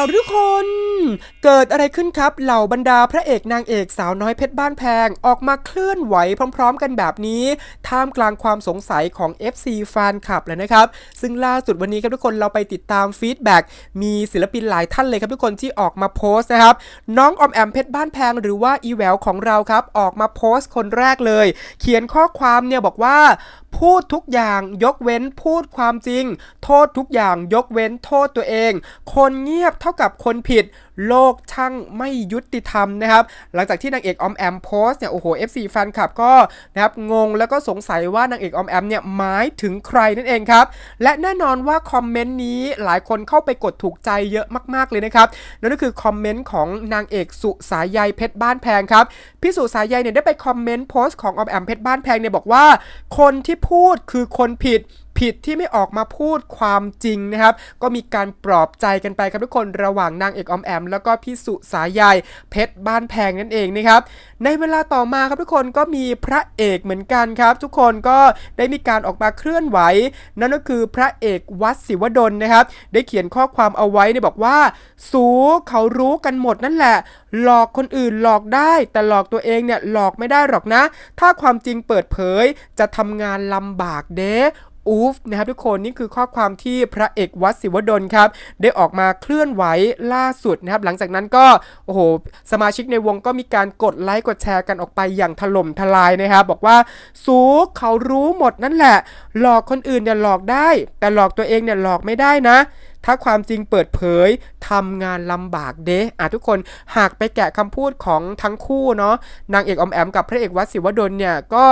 าวทุกคน เกิดอะไรขึ้นครับเหล่าบรรดาพระเอกนางเอกสาวน้อยเพชรบ้านแพงออกมาเคลื่อนไหวพร้อม ๆ กันแบบนี้ ท่ามกลางความสงสัยของ FC แฟนคลับเลยนะครับ ซึ่งล่าสุดวันนี้ครับทุกคนเราไปติดตามฟีดแบ็กมีศิลปินหลายท่านเลยครับทุกคนที่ออกมาโพสต์นะครับ น้องออมแอมเพชรบ้านแพงหรือว่าอีแววของเราครับออกมาโพสต์คนแรกเลย เขียนข้อความเนี่ยบอกว่าพูดทุกอย่างยกเว้นพูดความจริง โทษทุกอย่างยกเว้นโทษตัวเอง คนเงียบเท่ากับคนผิด โลกช่างไม่ยุติธรรมนะครับ หลังจากที่นางเอกออมแอมโพสเนี่ยโอ้โห FC แฟนคลับก็นะครับงงแล้วก็สงสัยว่านางเอกออมแอมเนี่ยหมายถึงใครนั่นเองครับ และแน่นอนว่าคอมเมนต์นี้หลายคนเข้าไปกดถูกใจเยอะมาก ๆเลยนะครับนั่นก็คือคอมเมนต์ของนางเอกสุสายใยเพชรบ้านแพงครับพี่สุสายใยเนี่ยได้ไปคอมเมนต์โพสต์ของออมแอมเพชรบ้านแพงเนี่ยบอกว่า คนที่พูดคือคนผิด ผิดที่ไม่ออกมาพูดความจริงนะครับ ก็มีการปลอบใจกันไปครับทุกคนระหว่างนางเอกอมแอม แล้วก็พี่สุสายใยเพชรบ้านแพงนั่นเองนะครับในเวลาต่อมาครับทุกคนก็มีพระเอกเหมือนกันครับ ทุกคนก็ได้มีการออกมาเคลื่อนไหว นั่นก็คือพระเอกวัดศิวดลนะครับ ได้เขียนข้อความเอาไว้เนี่ยบอกว่า สูเขารู้กันหมดนั่นแหละ หลอกคนอื่นหลอกได้ แต่หลอกตัวเองเนี่ยหลอกไม่ได้หรอกนะ ถ้าความจริงเปิดเผยจะทำงานลำบากเด้ อูฟนะครับทุกคนนี่คือข้อความที่พระเอกวัดศิวดลครับได้ออกมาเคลื่อนไหวล่าสุดนะครับหลังจากนั้นก็โอ้โหสมาชิกในวงก็มีการกดไลค์กดแชร์กันออกไปอย่างถล่มทลายนะครับบอกว่าสูเขารู้หมดนั่นแหละ หลอกคนอื่นเนี่ยหลอกได้ แต่หลอกตัวเองเนี่ยหลอกไม่ได้นะถ้าความจริงเปิดเผยทำงานลำบากเด้อะทุกคนหากไปแกะคำพูดของทั้งคู่เนาะนางเอกออมแอมกับพระเอกวัดศิวดลเนี่ยก็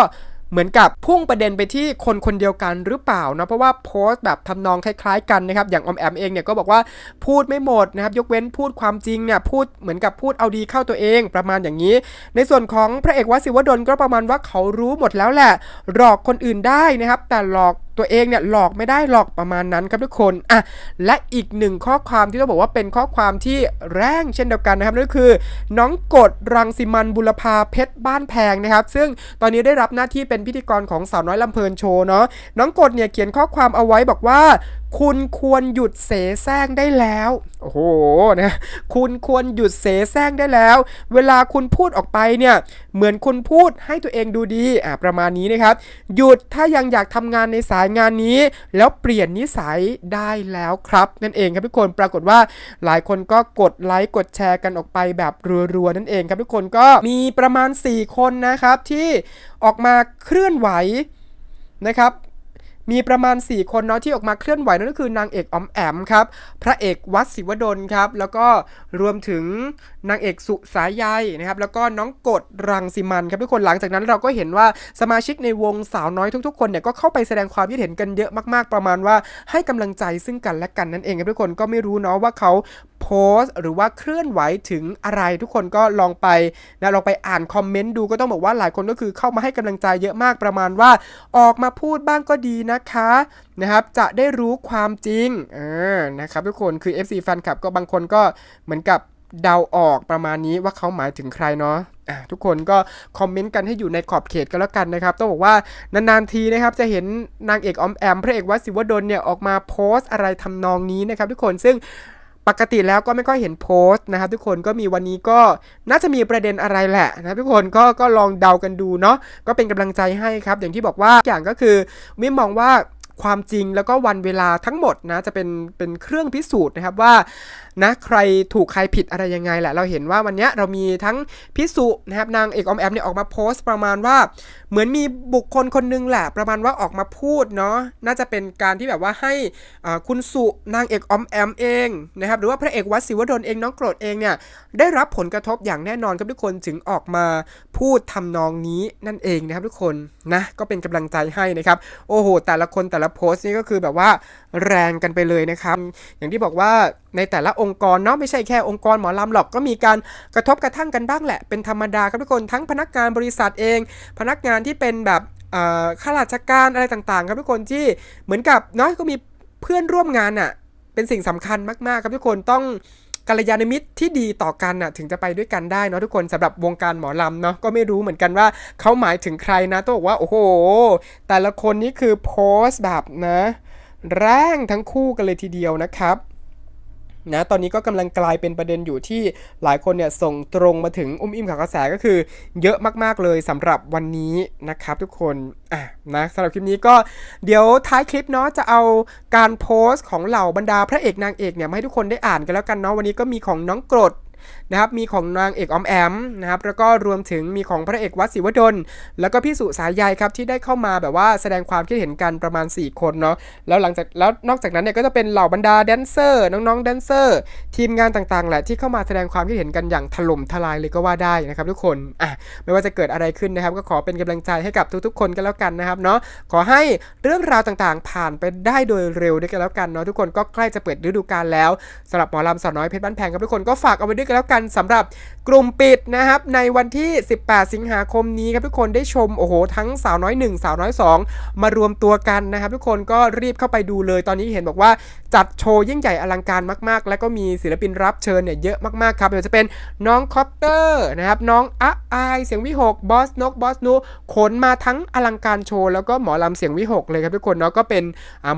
เหมือนกับพุ่งประเด็นไปที่คนคนเดียวกันหรือเปล่านะเพราะว่าโพสต์แบบทำนองคล้ายๆกันนะครับอย่างอมแอมเองเนี่ยก็บอกว่าพูดไม่หมดนะครับยกเว้นพูดความจริงเนี่ยพูดเหมือนกับพูดเอาดีเข้าตัวเองประมาณอย่างนี้ ในส่วนของพระเอกวสิวดลก็ประมาณว่าเขารู้หมดแล้วแหละหลอกคนอื่นได้นะครับแต่หลอก ตัวเองเนี่ยหลอกไม่ได้หลอกประมาณนั้นครับทุกคนอะและอีกหนึ่งข้อความที่ต้องบอกว่าเป็นข้อความที่แรงเช่นเดียวกันนะครับนั่นก็คือ น้องกฎรังสิมันบุรพาเพชรบ้านแพงนะครับ ซึ่งตอนนี้ได้รับหน้าที่เป็นพิธีกรของสาวน้อยลำเพลินโชว์เนาะน้องกฎเนี่ยเขียนข้อความเอาไว้บอกว่าคุณควรหยุดเสแสร้งได้แล้ว โอ้โห นะ คุณควรหยุดเสแสร้งได้แล้ว เวลาคุณพูดออกไปเนี่ย เหมือนคุณพูดให้ตัวเองดูดี อ่าประมาณนี้นะครับ หยุดถ้ายังอยากทำงานในสายงานนี้ แล้วเปลี่ยนนิสัยได้แล้วครับ นั่นเองครับทุกคนปรากฏว่าหลายคนก็กดไลค์กดแชร์กันออกไปแบบรัวๆนั่นเองครับทุกคนก็มีประมาณ 4 คนนะครับที่ออกมาเคลื่อนไหวนะครับ มีประมาณ 4 คนเนาะที่ออกมาเคลื่อนไหวนั่นก็คือนางเอกอมแอมครับ พระเอกวัดศิวดลครับ แล้วก็รวมถึงนางเอกสุสายใยนะครับ แล้วก็น้องกฎรังสิมันครับทุกคนหลังจากนั้นเราก็เห็นว่าสมาชิกในวงสาวน้อยทุกๆ คนเนี่ยก็เข้าไปแสดงความคิดเห็นกันเยอะมากๆ ประมาณว่าให้กำลังใจซึ่งกันและกันนั่นเองครับทุกคนก็ไม่รู้เนาะว่าเขาโพสต์ หรือว่าเคลื่อนไหวถึงอะไรทุกคนก็ลองไปนะลองไปอ่านคอมเมนต์ดูก็ต้องบอกว่าหลายคนก็คือเข้ามาให้กำลังใจเยอะมากประมาณว่า ออกมาพูดบ้างก็ดีนะคะนะครับจะได้รู้ความจริงเออนะครับทุกคนคือ FC แฟนคลับก็บางคนก็เหมือนกับเดาออกประมาณนี้ว่าเขาหมายถึงใครเนาะะทุกคนก็คอมเมนต์กันให้อยู่ในขอบเขตกันแล้วกันนะครับ ต้องบอกว่านานๆทีนะครับจะเห็นนางเอกออมแอม พระเอกวัดศิวดลเนี่ยออกมาโพสต์อะไรทำนองนี้นะครับทุกคนซึ่ง ปกติแล้วก็ไม่ค่อยเห็นโพสต์นะครับทุกคนก็มีวันนี้ก็น่าจะมีประเด็นอะไรแหละนะทุกคนก็ก็ลองเดากันดูเนาะก็เป็นกำลังใจให้ครับ อย่างที่บอกว่าอย่างก็คือวิมมองว่าความจริงแล้วก็วันเวลาทั้งหมดนะจะเป็นเป็นเครื่องพิสูจน์นะครับว่า นะใครถูกใครผิดอะไรยังไงแหละ เราเห็นว่าวันนี้เรามีทั้งพิสุนะครับนางเอกออมแอมเนี่ยออกมาโพสต์ประมาณว่า เหมือนมีบุคคลคนนึงแหละ ประมาณว่าออกมาพูดเนาะน่าจะเป็นการที่แบบว่าให้คุณสุนางเอกออมแอมเองนะครับหรือว่าพระเอกวัดศิวดลเองน้องโกรธเองเนี่ยได้รับผลกระทบอย่างแน่นอนครับทุกคนถึงออกมาพูดทำนองนี้นั่นเองนะครับทุกคนนะก็เป็นกำลังใจให้นะครับโอ้โห แต่ละคนแต่ละโพสต์นี่ก็คือแบบว่าแรงกันไปเลยนะครับ อย่างที่บอกว่าในแต่ละองค์กรเนาะไม่ใช่แค่องค์กรหมอลำหรอกก็มีการกระทบกระทั่งกันบ้างแหละ เป็นธรรมดาครับทุกคนทั้งพนักงานบริษัทเอง พนักงานที่เป็นแบบข้าราชการอะไรต่างๆ ครับทุกคนที่เหมือนกับเนาะก็มีเพื่อนร่วมงานอะ่ะเป็นสิ่งสำคัญมากๆ ครับทุกคนต้องกัลยาณมิตรที่ดีต่อกันน่ะถึงจะไปด้วยกันได้เนาะทุกคนสำหรับวงการหมอลำเนาะก็ไม่รู้เหมือนกันว่าเขาหมายถึงใครนะต้องบอกว่าโอ้โห แต่ละคนนี่คือโพสต์แบบนะ แรงทั้งคู่กันเลยทีเดียวนะครับ นะตอนนี้ก็กำลังกลายเป็นประเด็นอยู่ที่หลายคนเนี่ยส่งตรงมาถึงอุ้มอิ่มข่าวกระแสก็คือ เยอะมากๆเลยสำหรับวันนี้นะครับทุกคนอะนะสำหรับคลิปนี้ก็เดี๋ยวท้ายคลิปเนาะจะเอาการโพสต์ของเหล่าบรรดาพระเอกนางเอกเนี่ยมาให้ทุกคนได้อ่านกันแล้วกันเนาะวันนี้ก็มีของน้องกรด นะครับมีของนางเอกอมแอมนะครับแล้วก็รวมถึงมีของพระเอกวัดศิวดลแล้วก็พี่สุสายใยครับที่ได้เข้ามาแบบว่าแสดงความคิดเห็นกันประมาณ 4 คนเนาะแล้วหลังจากแล้วนอกจากนั้นเนี่ยก็จะเป็นเหล่าบรรดาแดนเซอร์น้องๆแดนเซอร์ทีมงานต่างๆแหละที่เข้ามาแสดงความคิดเห็นกันอย่างถล่มทลายเลยก็ว่าได้นะครับทุกคนอะไม่ว่าจะเกิดอะไรขึ้นนะครับ ก็ขอเป็นกำลังใจให้กับทุกๆ คนกันแล้วกันนะครับเนาะขอให้เรื่องราวต่างๆ ผ่านไปได้โดยเร็วด้วยกันแล้วกันเนาะทุกคนก็ใกล้จะเปิดฤดูกาลแล้วสำหรับหมอลำสาวน้อยเพชรบ้านแพงครับทุกคนก็ฝากเอาไว้ด้วยกันแล้วกันสำหรับกลุ่มปิดนะครับในวันที่ 18 สิงหาคมนี้ครับทุกคนได้ชมโอ้โหทั้งสาวน้อย 1 สาวน้อย 2 มารวมตัวกันนะครับ ทุกคนก็รีบเข้าไปดูเลยตอนนี้เห็นบอกว่าจัดโชว์ยิ่งใหญ่อลังการมากๆ แล้วก็มีศิลปินรับเชิญเนี่ยเยอะมากๆครับไม่ว่าจะเป็นน้องคอปเตอร์นะครับน้องอะอายเสียงวิหกบอสนกบอสนูขนมาทั้งอลังการโชว์แล้วก็หมอลำเสียงวิหกเลยครับทุกคนเนาะก็เป็น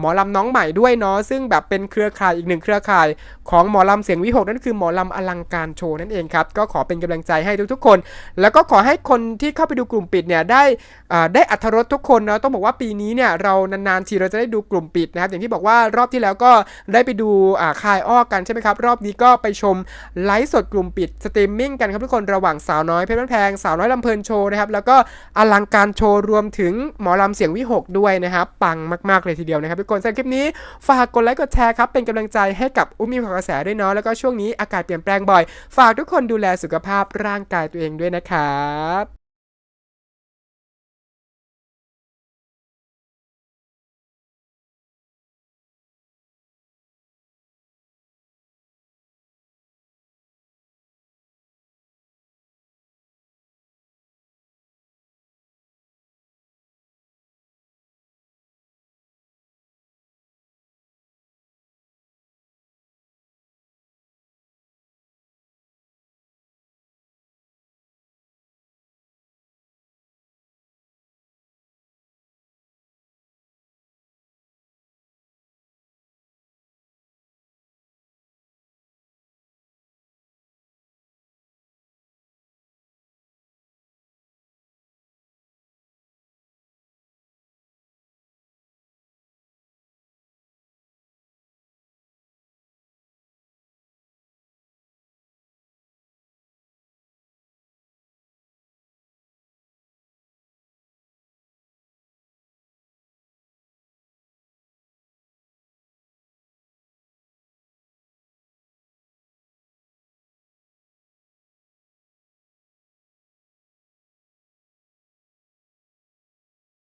หมอลำน้องใหม่ด้วยเนาะซึ่งแบบเป็นเครือข่ายอีกหนึ่งเครือข่ายของหมอลำเสียงวิหกนั่นคือหมอลำอลังการโชวนั่นเองครับ ก็ขอเป็นกำลังใจให้ทุกๆคน แล้วก็ขอให้คนที่เข้าไปดูกลุ่มปิดเนี่ยได้อ่าได้อัธรสทุกคนเนาะต้องบอกว่าปีนี้เนี่ยเรานานๆทีเราจะได้ดูกลุ่มปิดนะครับ อย่างที่บอกว่ารอบที่แล้วก็ได้ไปดูคายอ้อกันใช่ไหมครับ รอบนี้ก็ไปชมไลฟ์สดกลุ่มปิดสตรีมมิ่งกันครับทุกคนระหว่างสาวน้อยเพชรบ้านแพงสาวน้อยลำเพลินโชว์นะครับแล้วก็อลังการโชว์รวมถึงหมอลำเสียงวิหกด้วยนะครับปังมากๆเลยทีเดียวนะครับทุกคนสำหรับคลิปนี้ฝากกดไลค์กดแชร์ครับเป็นกำลังใจให้กับอุ้มมีข่าวกระแสด้วยเนาะแล้วก็ช่วงนี้อากาศเปลี่ยนแปลงบ่อยฝากทุกคนดูแลสุขภาพร่างกายตัวเองด้วยนะครับ